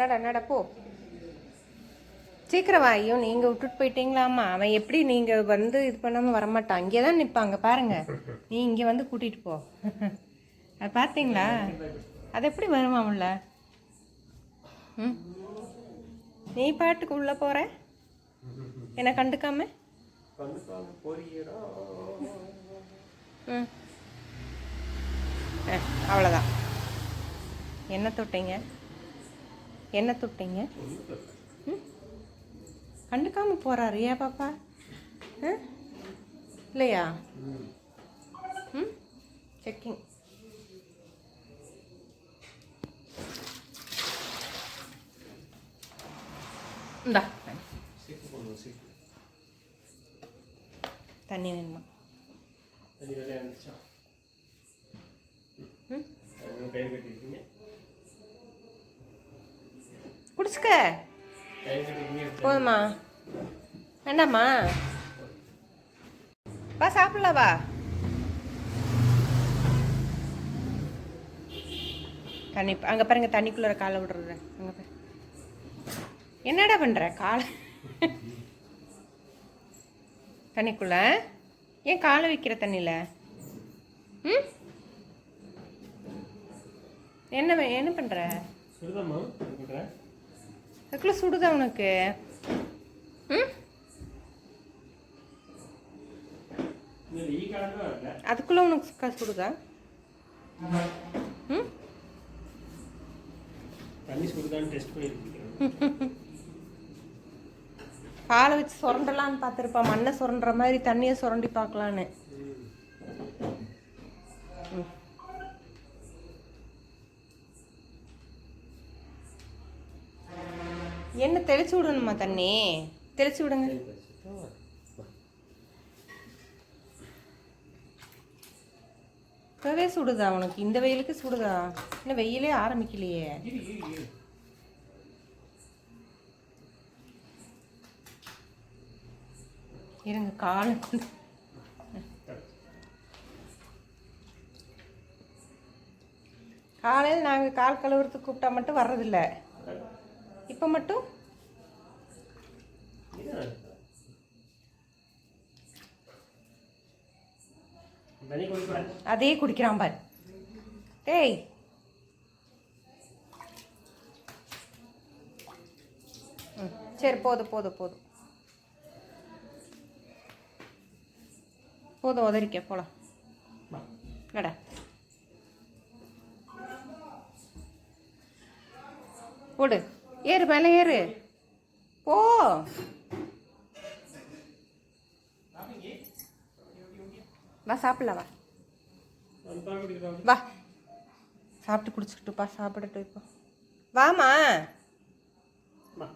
நட நட போ. சீக்கிரம் வா ஐயோ நீங்கள் விட்டுட்டு போயிட்டீங்களாம்மா. அவன் எப்படி நீங்கள் வந்து இது பண்ணாமல் வரமாட்டான்? இங்கே தான் நிற்பாங்க பாருங்கள் நீ இங்கே வந்து கூட்டிகிட்டு போ. அது பார்த்தீங்களா அது எப்படி வருவான் உள்ள? ம்? நீ பாட்டுக்கு உள்ளே போகிற என்னை கண்டுக்காம? ம். அவ்வளோதான் என்ன தொட்டீங்க? என்ன தொட்டீங்க ம்? கண்டுக்காம போறாரு. ஏன் பாப்பா? இல்லையா? ம்? செக்கிங் இந்தா. தண்ணி வேணுமா? ம்? கட்டிருக்கீங்க போதுமா. வேண்டாமா? வா சாப்பிடலாம் வா. தண்ணி அங்கே பாருங்க தண்ணிக்குள்ளே காலை விடுறது. அங்கே பாரு. என்னடா பண்ணுற காலை? தண்ணிக்குள்ள? ஏன் காலை வைக்கிற தண்ணியில்? ம்? என்ன என்ன பண்ணுற அதுக்குள்ளே சுடுதா உனக்கு? அதுக்குள்ளே உனக்கு சுடுதா? ம்? பாலை வச்சு சுரண்டலான்னு பார்த்துருப்பா. மண்ணை சுரண்டுற மாதிரி தண்ணியை சுரண்டி பார்க்கலான்னு. என்ன தெளிச்சு விடணுமா தண்ணி? தெளிச்சு விடுங்க. இப்போவே சுடுதா உனக்கு? இந்த வெயிலுக்கு சுடுதா? இன்னும் வெயிலே ஆரம்பிக்கலையே. இருங்க காலை. காலையில் நாங்கள் கால் கழுவுறதுக்கு கூப்பிட்டா மட்டும் வர்றதில்லை. இப்போ மட்டும்? அதே குடிக்கிறான் பார். டேய். ம், சரி போதும் போதும் போதும். போதும் உதறிக்க போலாம். கடை போடு ஏறு மேலே ஏறு. போ. வா சாப்பிடலாம் வா. வா. சாப்பிட்டு குடிச்சுக்கிட்டுப்பா சாப்பிடட்டும் இப்போ வாமா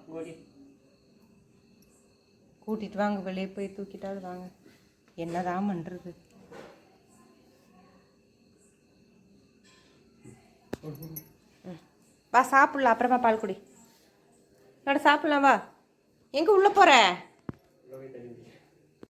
கூட்டிகிட்டு கூட்டிட்டு வாங்க வெளியே போய் தூக்கிட்டாவது வாங்க. என்னதான் பண்ணுறது வா சாப்பிடலாம் அப்புறமா பால் குடி. சாப்பிட்லாம் வா. எங்கே உள்ளே போகிற